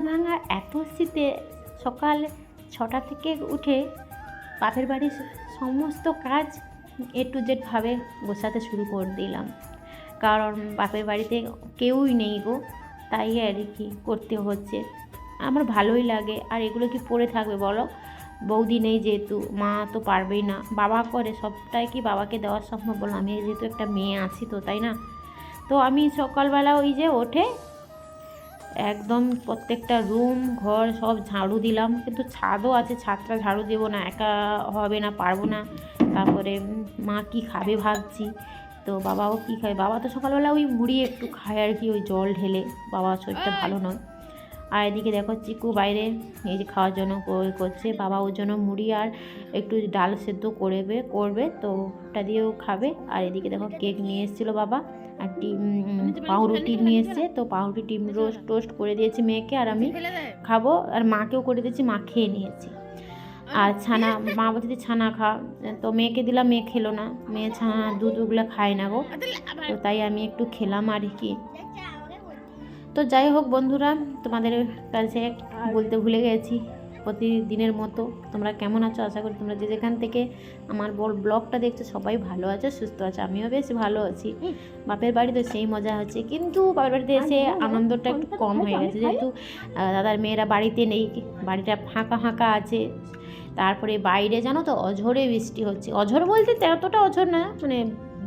ভাঙার এত শীতে সকাল ছটা থেকে উঠে বাপের বাড়ির সমস্ত কাজ এ টু জেডভাবে গোছাতে শুরু করে দিলাম। কারণ বাপের বাড়িতে কেউই নেই গো, তাই আর কি করতে হচ্ছে? আমার ভালোই লাগে। আর এগুলো কি পড়ে থাকবে বলো? বৌদি নেই যেহেতু, মা তো পারবেই না। বাবা করে সবটাই কি বাবাকে দেওয়া সম্ভব বলো? আমি যেহেতু একটা মেয়ে আছি তো, তাই না? তো আমি সকালবেলা ওই যে ওঠে একদম প্রত্যেকটা রুম, ঘর সব ঝাড়ু দিলাম। কিন্তু ছাদও আছে, ছাদটা ঝাড়ু দেবো না, একা হবে না, পারব না। তারপরে মা কি খাবে ভাবছি। তো বাবাও কি খাবে? বাবা তো সকালবেলা ওই মুড়ি একটু খায় আর কি, ওই জল ঢেলে। বাবা শরীরটা ভালো নয়। আর এদিকে দেখো চিকু বাইরে এই যে খাওয়ার জন্য করছে বাবা ওর জন্য মুড়ি আর একটু ডাল সেদ্ধ করবে করবে তো ওটা দিয়েও খাবে। আর এদিকে দেখো কেক নিয়ে এসেছিল বাবা আর ডিম পাউরুটি নিয়ে এসছে তো পাউরুটি ডিম রোস্ট টোস্ট করে দিয়েছি মেয়েকে আর আমি খাব আর মাকেও করে দিয়েছি মা খেয়ে নিয়েছি। আর ছানা মা বলছে যে ছানা খা তো মেয়েকে দিলাম মেয়ে খেলো না। মেয়ে ছানা দুধ ওগুলো খায় না গো। তো তাই আমি একটু খেলাম আর কি। তো যাই হোক বন্ধুরা, তোমাদের কাছে বলতে ভুলে গেছি, প্রতিদিনের মতো তোমরা কেমন আছো? আশা করি তোমরা যে যেখান থেকে আমার বল ব্লগটা দেখছ সবাই ভালো আছে, সুস্থ আছে, আমিও বেশ ভালো আছি। বাপের বাড়িতে সেই মজা হচ্ছে, কিন্তু বাপের বাড়িতে এসে আনন্দটা একটু কম হয়ে গেছে। যেহেতু দাদার মেয়েরা বাড়িতে নেই, বাড়িটা ফাঁকা ফাঁকা আছে, তারপরে বাইরে জানো তো অঝরে বৃষ্টি হচ্ছে। অঝর বলতে এতটা অঝর না মানে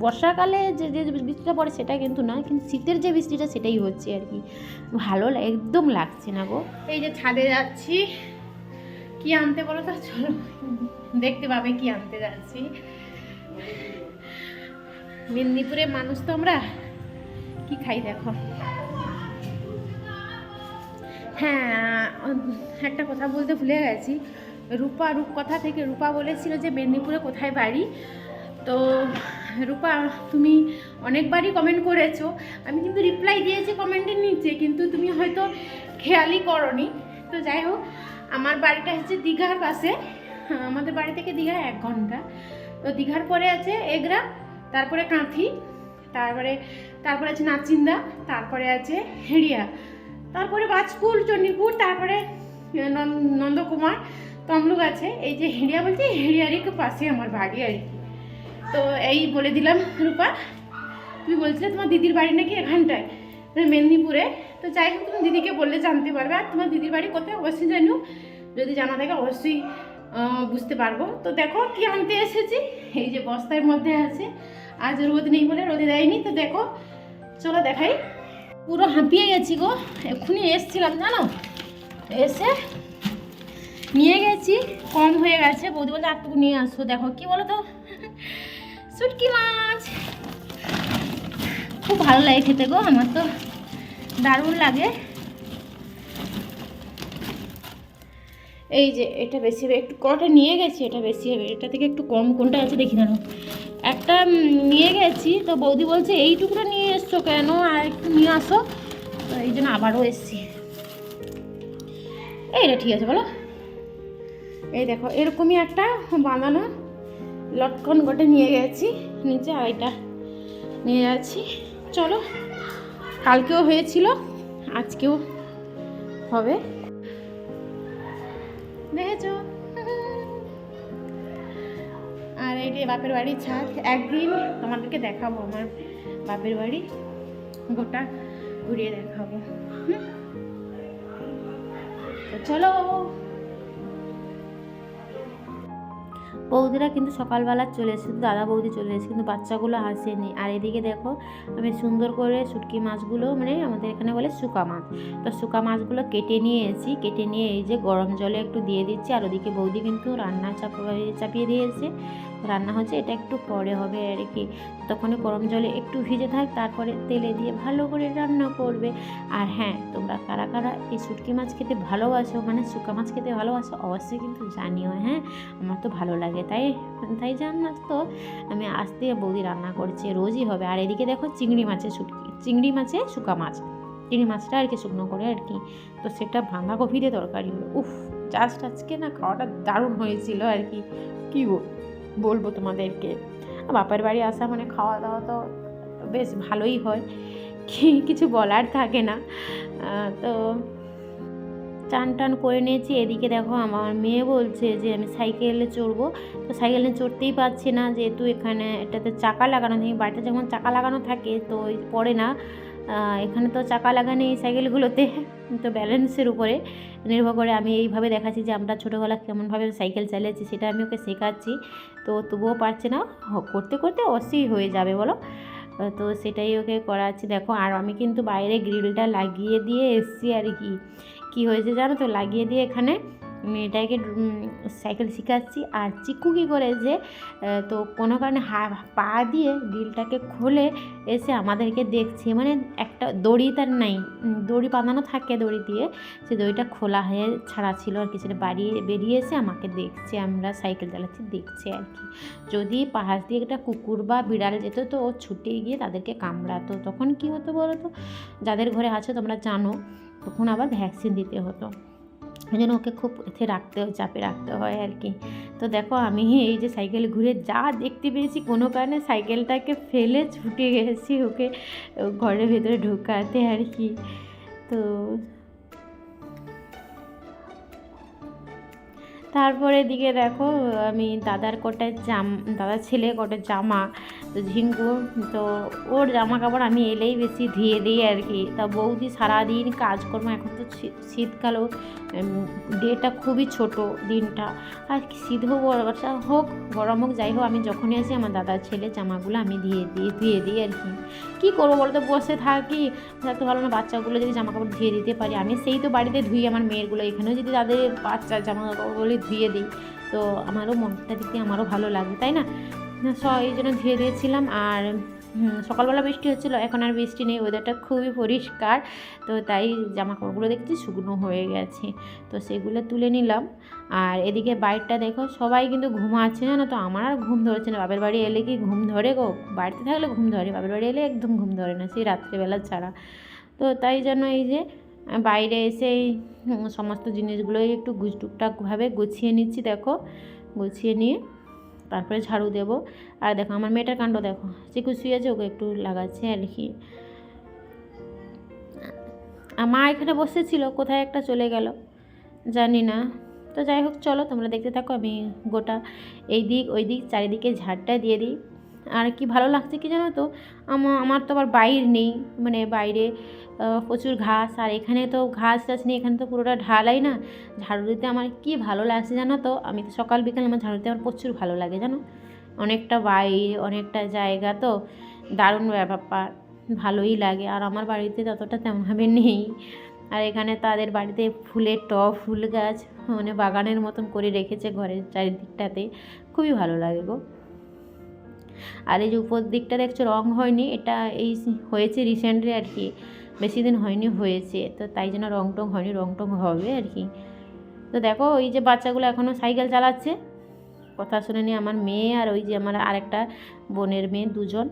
বর্ষাকালে যে যে বৃষ্টিটা পড়ে সেটা কিন্তু না কিন্তু শীতের যে বৃষ্টিটা সেটাই হচ্ছে আর কি। ভালো একদম লাগছে না গো। এই যে ছাদে যাচ্ছি, কি আনতে বলো তো? চলো, দেখতে পাবে কি আনতে যাচ্ছি। মেদিনীপুরে মানুষ তো আমরা, কি খাই দেখো? হ্যাঁ একটা কথা বলতে ভুলে গেছি। রূপা রূপকথা থেকে রূপা বলেছিল যে মেদিনীপুরে কোথায় বাড়ি? তো রূপা তুমি অনেকবারই কমেন্ট করেছ। আমি কিন্তু রিপ্লাই দিয়েছি কমেন্টের নিচে কিন্তু তুমি হয়তো খেয়ালই করনি। তো যাই হোক আমার বাড়িটা হচ্ছে দীঘার পাশে। হ্যাঁ, আমাদের বাড়ি থেকে দীঘা এক ঘণ্টা। তো দীঘার পরে আছে এগরা তারপরে কাঁথি তারপরে তারপরে আছে নাচিন্দা তারপরে আছে হেড়িয়া তারপরে বাজপুর চণ্ডীপুর তারপরে নন- নন্দকুমার তমলুক আছে। এই যে হেড়িয়া বলছে হেড়িয়ারই পাশে আমার বাড়ি আর কি। তো এই বলে দিলাম, রূপা। তুমি বলছিলে তোমার দিদির বাড়ি নাকি এখানটায় মানে মেদিনীপুরে। তো যাই হোক, তুমি দিদিকে বললে জানতে পারবে। আর তোমার দিদির বাড়ি কোথায় অবশ্যই জানো যদি জানা থাকে অবশ্যই বুঝতে পারব। তো দেখো কি আনতে এসেছি। এই যে বস্তার মধ্যে আছে। আজ রোদ নেই বলে রোদে দেয়নি। তো দেখো, চলো দেখাই। পুরো হাঁপিয়ে গেছি গো। এক্ষুনি এসছিলাম, জানো? এসে নিয়ে গেছি, কম হয়ে গেছে। বৌদি বলতে আটটুকু নিয়ে আসো, দেখো কি বলো তো? শুটকি মাছ। খুব ভালো লাগে খেতে গো, আমার তো দারুণ লাগে। এই যে, এটা বেশি হবে, একটু কটা নিয়ে গেছি, এটা বেশি হবে, এটা থেকে একটু কম, কোনটা আছে দেখি না একটা নিয়ে গেছি, তো বৌদি বলছে, এইটুকুটা নিয়ে এসছো কেন? আর একটু নিয়ে আসো। তো এই জন্য আবারও এসছি। এইটা ঠিক আছে, বলো। এই দেখো, এরকমই একটা বাঁধানো লটকন গোটে নিয়ে গেছি। নিচে আর এটা নিয়ে যাচ্ছি। চলো, কালকেও হয়েছিল, আজকেও হবে। দেখেছ? আর এই যে বাপের বাড়ির ছাদ, একদিন তোমাদেরকে দেখাবো, আমার বাপের বাড়ি। গোটা ঘুরিয়ে দেখাবো। চলো। বৌদিরা কিন্তু সকালবেলা চলে এসেছে দাদা বৌদি চলে এসেছে, কিন্তু বাচ্চাগুলো আসেনি। আর এদিকে দেখো, আমি সুন্দর করে শুটকি মাছগুলো মানে আমাদের এখানে বলে শুকা মাছ। তো শুকা মাছগুলো কেটে নিয়ে এসেছি কেটে নিয়ে এই যে গরম জলে একটু দিয়ে দিচ্ছি, আর ওদিকে বৌদি কিন্তু রান্না চাপিয়ে চাপিয়ে দিয়েছে। রান্না হচ্ছে এটা একটু পরে হবে আর কি। তখন গরম জলে একটু ভিজে থাক, তারপরে তেলে দিয়ে ভালো করে রান্না করবে। আর হ্যাঁ তোমরা কারা কারা এই শুটকি মাছ খেতে ভালোবাসো মানে শুকা মাছ খেতে ভালোবাসো, অবশ্যই কিন্তু জানিও হ্যাঁ? আমার তো ভালো লাগে, তাই? তাই জানা তো, আমি আসতে বৌদি রান্না করছে, রোজই হবে। আর এদিকে দেখো চিংড়ি মাছের শুটকি, চিংড়ি মাছে শুকা মাছ। চিংড়ি মাছটা আর কি শুকনো করে আর কি। তো সেটা কফি দিয়ে তরকারি উফ, জাস্ট আজকে না খাওয়াটা দারুণ হয়েছিল আর কি। কী বলব তোমাদেরকে। বাপের বাড়ি আসা মানে খাওয়া দাওয়া তো বেশ ভালোই হয়। কিছু বলার থাকে না। তো চান টান করে নিয়েছি। এদিকে দেখো আমার মেয়ে বলছে যে, আমি সাইকেলে চড়বো। তো সাইকেলে চড়তেই পারছি না। যেহেতু এখানে এটাতে চাকা লাগানো থাকে বাড়িতে যখন চাকা লাগানো থাকে তো পড়ে না। এখানে তো চাকা লাগানো এই সাইকেলগুলোতে। তো ব্যালেন্সের উপরে নির্ভর করে আমি এইভাবে দেখাচ্ছি যে, আমরা ছোটোবেলা কেমনভাবে সাইকেল চালিয়েছি সেটা আমি ওকে শেখাচ্ছি। তো তবুও পারছে না। করতে করতে অসি হয়ে যাবে বলো। তো সেটাই ওকে করাচ্ছি। দেখো, আর আমি কিন্তু বাইরে গ্রিলটা লাগিয়ে দিয়ে এসছি আর কি। কি হয়েছে জানো তো? লাগিয়ে দিয়ে এখানে মেয়েটাকে সাইকেল শেখাচ্ছি। আর চিকু কী করেছে? তো কোনো কারণে হা, পা দিয়ে গ্রিলটাকে খুলে এসে আমাদেরকে দেখছে। মানে একটা দড়ি তার নাই দড়ি বাঁধানো থাকে দড়ি দিয়ে। সে দড়িটা খোলা হয়ে ছাড়া ছিল আর কি। সেটা বাড়িয়ে বেরিয়ে এসে আমাকে দেখছে, আমরা সাইকেল চালাচ্ছি, দেখছে আর কি। যদি পাহাড় দিয়ে একটা কুকুর বা বিড়াল যেত তো ও ছুটে গিয়ে তাদেরকে কামড়াতো। তখন কি হতো বলো তো? যাদের ঘরে আছে তোমরা জানো। তখন আবার ভ্যাকসিন দিতে হতো। ওই জন্য ওকে খুব এতে রাখতে হয়, চাপে রাখতে হয় আর কি। তো দেখো আমি এই যে সাইকেল ঘুরে যা দেখতে পেয়েছি, কোনো কারণে সাইকেলটাকে ফেলে ছুটে গেছি ওকে ঘরের ভেতরে ঢুকাতে আর কি। তো তারপরে এদিকে দেখো আমি দাদার কটা জাম, দাদার ছেলে কটা জামা তো ঝিঙ্কু, তো ওর জামা কাপড় আমি এলেই বেশি ধুয়ে দিই আর কি। তা বৌদি সারাদিন কাজকর্ম, এখন তো শীতকালও ডেটা খুবই ছোট দিনটা। আর শীত হোক বর্ষা হোক, গরম হোক, যাই হোক, আমি যখনই আসি, আমার দাদার ছেলে জামাগুলো আমি দিয়ে দিই ধুয়ে দিই আর কি। কী করব বলো তো বসে থাকি থাকতে ভালো না, বাচ্চাগুলো যদি জামা কাপড় ধুয়ে দিতে পারি, আমি সেই তো বাড়িতে ধুই আমার মেয়েরগুলো এখানেও যদি তাদের বাচ্চার জামা কাপড়গুলো ধুয়ে দিই, তো আমারও মনটা দিতে আমারও ভালো লাগবে তাই না? এই জন্য ধুয়ে দিয়েছিলাম আর সকালবেলা বৃষ্টি হচ্ছিল, এখন আর বৃষ্টি নেই ওয়েদারটা খুবই পরিষ্কার। তো তাই জামা কাপড়গুলো দেখছি শুকনো হয়ে গেছে। তো সেগুলো তুলে নিলাম। আর এদিকে বাইরটা দেখো, সবাই কিন্তু ঘুমাচ্ছে জানো তো? আমার আর ঘুম ধরছে না। বাপের বাড়ি এলে কি ঘুম ধরে গো? বাড়িতে থাকলে ঘুম ধরে, বাপের বাড়ি এলে একদম ঘুম ধরে না, সেই রাত্রিবেলা ছাড়া। তো তাই জন্য এই যে, বাইরে এসে সমস্ত জিনিসগুলোই একটু গুছ টুকটাকভাবে গুছিয়ে নিচ্ছি, দেখো। গুছিয়ে নিয়ে তারপরে ঝাড়ু দেবো। আর দেখো, আমার মেয়েটার কাণ্ড দেখো। চিকু শুয়েছে, ওকে একটু লাগাচ্ছে আর কি। আর মা এখানে বসেছিল, কোথায় একটা চলে গেল, জানি না। তো যাই হোক, চলো তোমরা দেখতে থাকো, আমি গোটা এই দিক, ওই দিক, চারিদিকে ঝাড়টা দিয়ে দিই। আর কি ভালো লাগছে কি জানো তো? আমার তো আবার বাইর নেই মানে বাইরে প্রচুর ঘাস, আর এখানে তো ঘাস টাস নেই, এখানে তো পুরোটা ঢালাই না। ঝাড়ু দিতে আমার কি ভালো লাগছে জানো তো? আমি তো সকাল বিকাল আমার ঝাড়ু দিতে আমার প্রচুর ভালো লাগে জানো? অনেকটা বাইর, অনেকটা জায়গা তো, দারুণ ব্যাপার, ভালোই লাগে। আর আমার বাড়িতে ততটা তেমনভাবে নেই। আর এখানে তাদের বাড়িতে ফুলের টব, ফুল গাছ মানে বাগানের মতন করে রেখেছে ঘরের চারিদিকটাতে। খুবই ভালো লাগে গো। আর এই যে উপর দিকটা দেখছ রং হয়নি, এটা এই হয়েছে রিসেন্টলি আর কি, বেশি দিন হয়নি, হয়েছে। তো তাই জন্য রং টং হয়নি, রং টং হবে আর কি। তো দেখো, ওই যে বাচ্চাগুলো এখনও সাইকেল চালাচ্ছে। কথা শুনে নিয়ে আমার মেয়ে আর ওই যে আমার আরেকটা বোনের মেয়ে দুজন।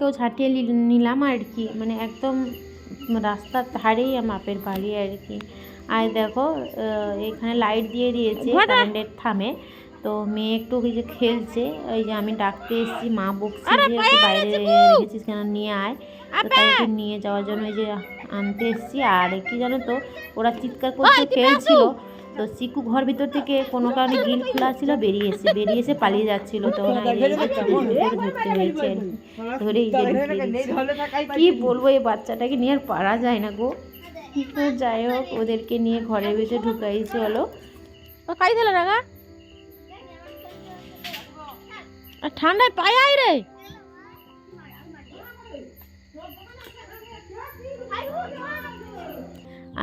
রাস্তাটাকেও ঝাঁটিয়ে নিলাম আর কি। মানে একদম রাস্তার ধারেই আমার বাপের বাড়ি আর কি। আর দেখো এখানে লাইট দিয়ে দিয়েছে কারেন্টের থামে। তো মেয়ে একটু ওই যে খেলছে ওই যে আমি ডাকতে এসেছি মা বকছি যে বাইরে রেখেছিস কেন নিয়ে আয়। তো তাই নিয়ে যাওয়ার জন্য ওই যে আনতে এসেছি। আর কি জানো তো ওরা চিৎকার করছে খেলছিল। তো চিকু ঘর ভিতর থেকে কোনো কারণে গিল খোলা ছিল বেরিয়ে এসে বেরিয়ে এসে পালিয়ে যাচ্ছিল। তো এই যে ধরতে হয়েছে। ধরে এই যে কি বলব এই বাচ্চাটাকে নিয়ে আর পারা যায় না গো। তো যাই হোক ওদেরকে নিয়ে ঘরের ভিতরে ঢুকাইছে হলো কাই দিল রাগা ঠান্ডায় পায়ে আই রে।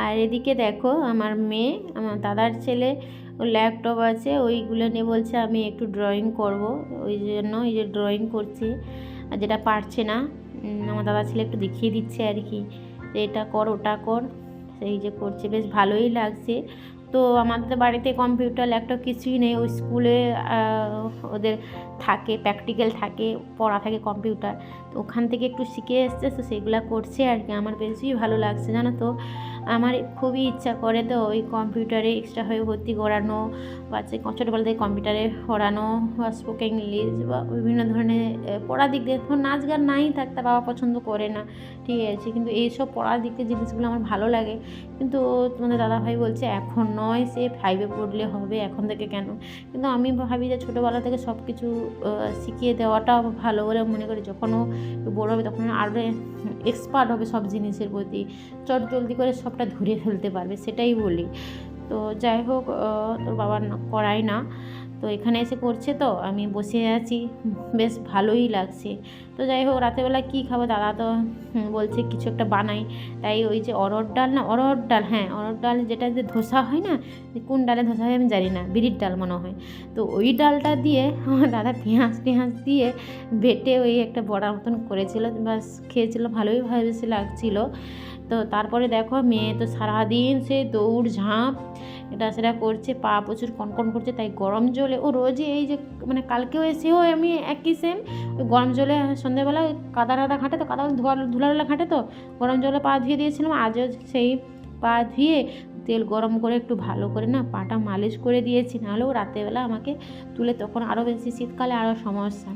আর এদিকে দেখো আমার মেয়ে, আমার দাদার ছেলে ল্যাপটপ আছে, ওইগুলো নিয়ে বলছে আমি একটু ড্রয়িং করব, ওই জন্য এই যে ড্রয়িং করছে। আর যেটা পারছে না আমার দাদার ছেলে একটু দেখিয়ে দিচ্ছে আর কি, যে এটা কর, ওটা কর, সেই যে করছে, বেশ ভালোই লাগছে। তো আমাদের বাড়িতে কম্পিউটার ল্যাপটপ কিছুই নেই, ওই স্কুলে ওদের থাকে প্র্যাকটিক্যাল থাকে, পড়া থাকে কম্পিউটার তো ওখান থেকে একটু শিখে এসছে, তো সেগুলো করছে আর কি, আমার বেশি ভালো লাগছে, জানো তো। আমার খুবই ইচ্ছা করে তো ওই কম্পিউটারে এক্সট্রা হয়ে ভর্তি করানো বাচ্চা ছোটোবেলা থেকে কম্পিউটারে পড়ানো বা স্পোকেন ইংলিশ বা বিভিন্ন ধরনের এ, পড়ার দিক দিয়ে। ধর নাচ গান নাই থাক তার বাবা পছন্দ করে না ঠিক আছে। কিন্তু এইসব পড়ার দিক দিয়ে জিনিসগুলো আমার ভালো লাগে। কিন্তু তোমাদের দাদাভাই বলছে এখন নয় সে ফাইভে পড়লে হবে এখন থেকে কেন? কিন্তু আমি ভাবি যে ছোটোবেলা থেকে সব কিছু শিখিয়ে দেওয়াটা ভালো বলে মনে করি। যখনও বড় হবে তখন আরও এক্সপার্ট হবে সব জিনিসের প্রতি। চট জলদি করে সবটা ধরে ফেলতে পারবে, সেটাই বলি। তো যাই হোক তোর বাবা করায় না। তো এখানে এসে করছে তো, আমি বসে আছি। বেশ ভালোই লাগছে। তো যাই হোক রাতেরবেলা কী খাব? দাদা তো বলছে কিছু একটা বানাই। তাই ওই যে অরহর ডাল না অরহর ডাল হ্যাঁ অরহর ডাল যেটা যে ধোসা হয় না, কোন ডালে ধোসা হয় আমি জানি না, বিড়ির ডাল মনে হয়। তো ওই ডালটা দিয়ে আমার দাদা পেঁয়াজ, টেঁয়াজ দিয়ে বেটে ওই একটা বড়ার মতন করেছিল। বাস খেয়েছিল, ভালোই ভালোই লাগছিল। তো তারপরে দেখো মেয়ে তো সারাদিন সে দৌড় ঝাঁপ, এটা সেটা করছে, পা প্রচুর কনকন করছে, তাই গরম জলে, ও রোজই এই যে মানে কালকেও এসেও আমি একই সেম ওই গরম জলে সন্ধ্যেবেলা কাদা টাদা ঘাঁটে তো, কাদা ধোয়া ধুলাধুলা ঘাটে তো, গরম জলে পা ধুয়ে দিয়েছিলাম, আজও সেই পা ধুয়ে তেল গরম করে একটু ভালো করে না পাটা মালিশ করে দিয়েছি নাহলেও রাতেরবেলা আমাকে তুলে তখন আরও বেশি শীতকালে আরও সমস্যা।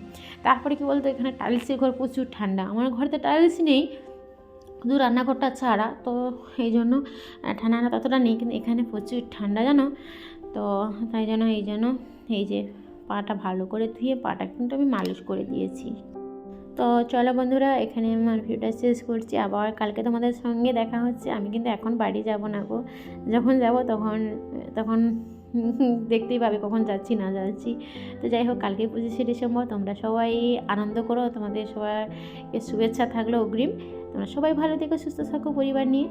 তারপরে কি বলতো, এখানে টাইলসের ঘর প্রচুর ঠান্ডা, আমার ঘরে তো টাইলস নেই শুধু রান্নাঘরটা ছাড়া তো এই জন্য আহ, ঠান্ডা ততটা নেই কিন্তু এখানে প্রচুর ঠান্ডা জানো? তো তাই জন্য এই জন্য এই যে পাটা ভালো করে ধুয়ে পাটা কিন্তু আমি মালিশ করে দিয়েছি। তো চলো বন্ধুরা এখানে আমার ভিডিওটা শেষ করছি। আবার কালকে তোমাদের সঙ্গে দেখা হচ্ছে। আমি কিন্তু এখন বাড়ি যাব না গো। যখন যাব তখন তখন দেখতেই পাবে কখন যাচ্ছি, না যাচ্ছি। তো যাই হোক কালকে পঁচিশে ডিসেম্বর তোমরা সবাই আনন্দ করো। তোমাদের সবার শুভেচ্ছা থাকল অগ্রিম। তোমরা সবাই ভালো থেকো, সুস্থ থাকো পরিবার নিয়ে।